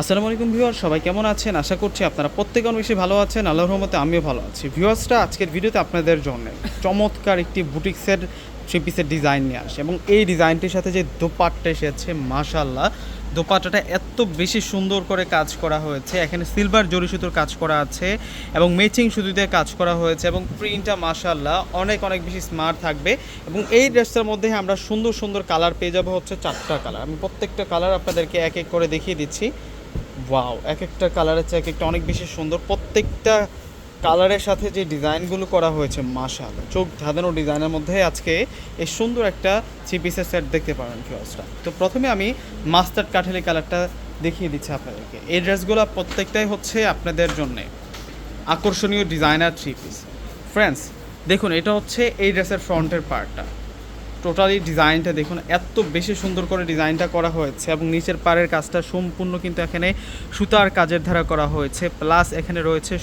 আসসালামু আলাইকুম ভিউয়ার সবাই কেমন আছেন? আশা করছি আপনারা প্রত্যেকে অনেক বেশি ভালো আছেন। আল্লাহর রহমতে আমিও ভালো আছি। ভিউয়ার্সটা আজকের ভিডিওতে আপনাদের জন্য চমৎকার একটি বুটিক্সের থ্রি পিসের ডিজাইন নিয়ে আসে এবং এই ডিজাইনটির সাথে যে দোপাট্টা এসেছে মাশাল্লাহ দোপাট্টাটা এত বেশি সুন্দর করে কাজ করা হয়েছে। এখানে সিলভার জরি সুতোর কাজ করা আছে এবং ম্যাচিং সুতো দিয়ে কাজ করা হয়েছে এবং প্রিন্টটা মাশাল্লাহ অনেক অনেক বেশি স্মার্ট থাকবে এবং এই ড্রেসটার মধ্যে আমরা সুন্দর সুন্দর কালার পেয়ে যাব হচ্ছে চারটা কালার। আমি প্রত্যেকটা কালার আপনাদেরকে এক এক করে দেখিয়ে দিচ্ছি। ওয়াও এক একটা কালারের চেয়ে এক একটা অনেক বেশি সুন্দর। প্রত্যেকটা কালারের সাথে যে ডিজাইনগুলো করা হয়েছে মাশাল চোখ ধাঁধানো ডিজাইনের মধ্যে আজকে এই সুন্দর একটা থ্রি পিসের সেট দেখতে পারেন ফিওসটা তো প্রথমে আমি মাস্টার্ড কাঠেলি কালারটা দেখিয়ে দিচ্ছি আপনাদেরকে। এই ড্রেসগুলো প্রত্যেকটাই হচ্ছে আপনাদের জন্যে আকর্ষণীয় ডিজাইনার থ্রি পিস ফ্রেন্ডস দেখুন, এটা হচ্ছে এই ড্রেসের ফ্রন্টের পার্টটা টোটালি ডিজাইনটা দেখুন, এত বেশি সুন্দর করে ডিজাইনটা করা হয়েছে এবং নিচের পাড়ের কাজটা সম্পূর্ণ কিন্তু এখানে সুতার কাজের ধারা করা হয়েছে প্লাস এখানে রয়েছে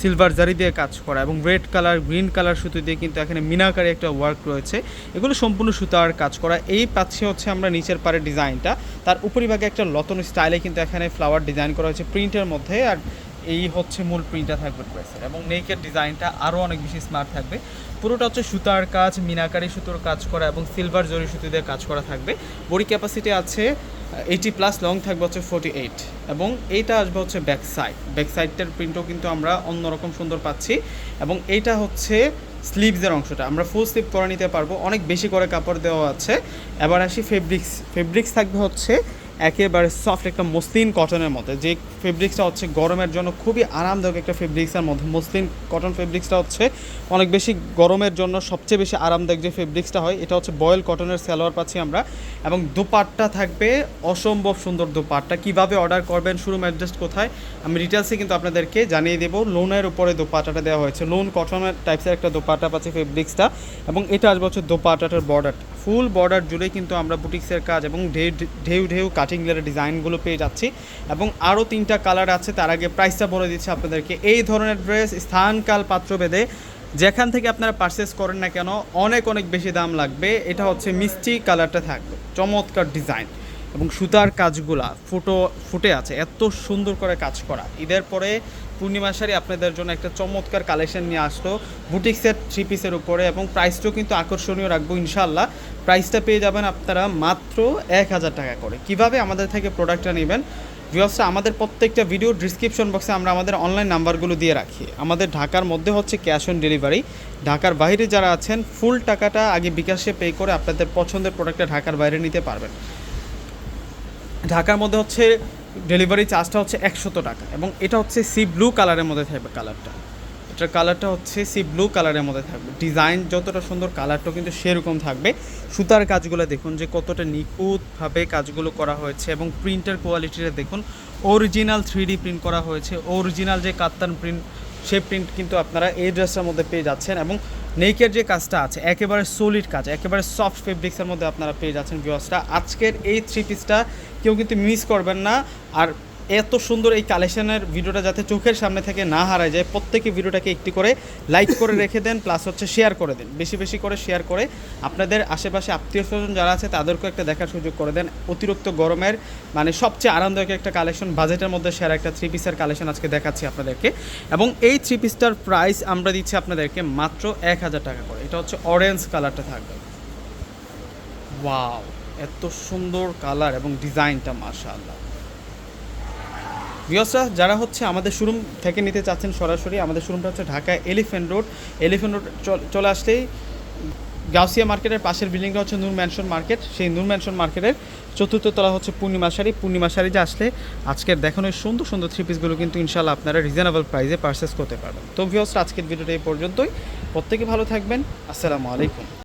সিলভার জারি দিয়ে কাজ করা এবং রেড কালার গ্রিন কালার সুতো দিয়ে কিন্তু এখানে মিনাকারি একটা ওয়ার্ক রয়েছে। এগুলো সম্পূর্ণ সুতার কাজ করা। এই পাচ্ছে হচ্ছে আমরা নিচের পাড়ের ডিজাইনটা। তার উপরিভাগে একটা লতন স্টাইলে কিন্তু এখানে ফ্লাওয়ার ডিজাইন করা হয়েছে প্রিন্টের মধ্যে। আর এই হচ্ছে মূল প্রিন্টটা থাকবে ড্রেসের এবং নেকের ডিজাইনটা আরও অনেক বেশি স্মার্ট থাকবে। পুরোটা হচ্ছে সুতার কাজ, মিনাকারি সুতোর কাজ করা এবং সিলভার জরি সুতো দিয়ে কাজ করা থাকবে। বডি ক্যাপাসিটি আছে এইটি প্লাস লং থাকবে হচ্ছে ফোর্টি এইট এবং এইটা আসবে হচ্ছে ব্যাক সাইড ব্যাক সাইডটার প্রিন্টও কিন্তু আমরা অন্যরকম সুন্দর পাচ্ছি এবং এইটা হচ্ছে স্লিভসের অংশটা। আমরা ফুল স্লিভ করে নিতে পারব, অনেক বেশি করে কাপড় দেওয়া আছে। এবার আসি ফেব্রিক্স ফেব্রিক্স থাকবে হচ্ছে একেবারে সফট একটা মসলিন কটনের মধ্যে। যে ফেব্রিক্সটা হচ্ছে গরমের জন্য খুবই আরামদায়ক একটা ফেব্রিক্সের মধ্যে। মসলিন কটন ফেব্রিক্সটা হচ্ছে অনেক বেশি গরমের জন্য সবচেয়ে বেশি আরামদায়ক যে ফেব্রিক্সটা হয়, এটা হচ্ছে বয়েল কটনের সালোয়ার পাচ্ছি আমরা এবং দোপাট্টা থাকবে, অসম্ভব সুন্দর দোপাট্টা। কীভাবে অর্ডার করবেন শুরু অ্যাড্রেস কোথায়, আমি ডিটেলসে কিন্তু আপনাদেরকে জানিয়ে দেবো। লোনের উপরে দোপাট্টাটা দেওয়া হয়েছে। লোন কটনের টাইপসের একটা দোপাট্টা পাচ্ছি ফেব্রিক্সটা এবং এটা আসবে হচ্ছে দোপাট্টাটার বর্ডার ফুল বর্ডার জুড়ে কিন্তু আমরা বুটিক্সের কাজ এবং ঢেউ ঢেউ ঢেউ কাটিং লেয়ারের ডিজাইনগুলো পেয়ে যাচ্ছি। এবং আরও তিনটা কালার আছে, তার আগে প্রাইসটা বলে দিচ্ছি আপনাদেরকে। এই ধরনের ড্রেস স্থানকাল পাত্রভেদে যেখান থেকে আপনারা পারচেস করেন না কেন, অনেক অনেক বেশি দাম লাগবে। এটা হচ্ছে মিষ্টি কালারটা থাকবে। চমৎকার ডিজাইন এবং সুতার কাজগুলা ফুটো, ফুটে আছে। এত সুন্দর করে কাজ করা। ঈদের পরে পূর্ণিমা শাড়ি আপনাদের জন্য একটা চমৎকার কালেকশন নিয়ে আসলো। বুটিক্সের থ্রি পিসের উপরে এবং প্রাইসটাও কিন্তু আকর্ষণীয় রাখব ইনশাল্লাহ প্রাইসটা পেয়ে যাবেন আপনারা মাত্র এক হাজার টাকা করে। কীভাবে আমাদের থেকে প্রোডাক্টটা নেবেন ভিউয়ার্সরা আমাদের প্রত্যেকটা ভিডিও ডিসক্রিপশন বক্সে আমরা আমাদের অনলাইন নাম্বারগুলো দিয়ে রাখি। আমাদের ঢাকার মধ্যে হচ্ছে ক্যাশ অন ডেলিভারি ঢাকার বাইরে যারা আছেন ফুল টাকাটা আগে বিকাশে পে করে আপনাদের পছন্দের প্রোডাক্টটা ঢাকার বাইরে নিতে পারবেন। ঢাকার মধ্যে হচ্ছে ডেলিভারি চার্জটা হচ্ছে একশত টাকা এবং এটা হচ্ছে সি ব্লু কালারের মধ্যে থাকবে কালারটা এটার কালারটা হচ্ছে সি ব্লু কালারের মধ্যে থাকবে। ডিজাইন যতটা সুন্দর কালারটাও কিন্তু সেরকম থাকবে। সুতার কাজগুলো দেখুন যে কতটা নিখুঁতভাবে কাজগুলো করা হয়েছে এবং প্রিন্টের কোয়ালিটিটা দেখুন অরিজিনাল থ্রি প্রিন্ট করা হয়েছে। অরিজিনাল যে কাত্তান প্রিন্ট সে প্রিন্ট কিন্তু আপনারা এই ড্রেসটার মধ্যে পেয়ে যাচ্ছেন এবং নেকের যে কাজটা আছে, একেবারে সলিড কাজ, একেবারে সফট ফেব্রিক্সের মধ্যে আপনারা পেয়ে যাচ্ছেন ভিউয়ার্সটা আজকের এই থ্রি পিসটা কেউ কিন্তু মিস করবেন না। আর এত সুন্দর এই কালেকশনের ভিডিওটা যাতে চোখের সামনে থেকে না হারায় যায়, প্রত্যেকে ভিডিওটাকে একটি করে লাইক করে রেখে দেন প্লাস হচ্ছে শেয়ার করে দেন। বেশি বেশি করে শেয়ার করে আপনাদের আশেপাশে আত্মীয় স্বজন যারা আছে, তাদেরকেও একটা দেখার সুযোগ করে দেন। অতিরিক্ত গরমের মানে সবচেয়ে আরামদায়ক একটা কালেকশন বাজেটের মধ্যে সেরা একটা থ্রি পিসের কালেকশন আজকে দেখাচ্ছি আপনাদেরকে। এবং এই থ্রি পিসটার প্রাইস আমরা দিচ্ছি আপনাদেরকে মাত্র এক হাজার টাকা করে। এটা হচ্ছে অরেঞ্জ কালারটা থাকবে। ওয়াও এত সুন্দর কালার এবং ডিজাইনটা মাশাআল্লাহ। ভিওসরা যারা হচ্ছে আমাদের শোরুম থেকে নিতে চাচ্ছেন সরাসরি, আমাদের শোরুমটা হচ্ছে Dhaka elephant road. Elephant road চলে আসলেই গাউসিয়া মার্কেটের পাশের বিল্ডিংটা হচ্ছে নূর ম্যানশন মার্কেট। সেই নূর ম্যানশন মার্কেটের চতুর্থ তলা হচ্ছে পূর্ণিমা শাড়ি পূর্ণিমা শাড়ি যে আসলে আজকের দেখানো সুন্দর সুন্দর থ্রি পিসগুলো কিন্তু ইনশাল্লাহ আপনারা রিজনেবল প্রাইসে পারচেস করতে পারবেন। তো ভিওসরা আজকের ভিডিওটা এই পর্যন্তই। প্রত্যেকে ভালো থাকবেন। আসসালামু আলাইকুম।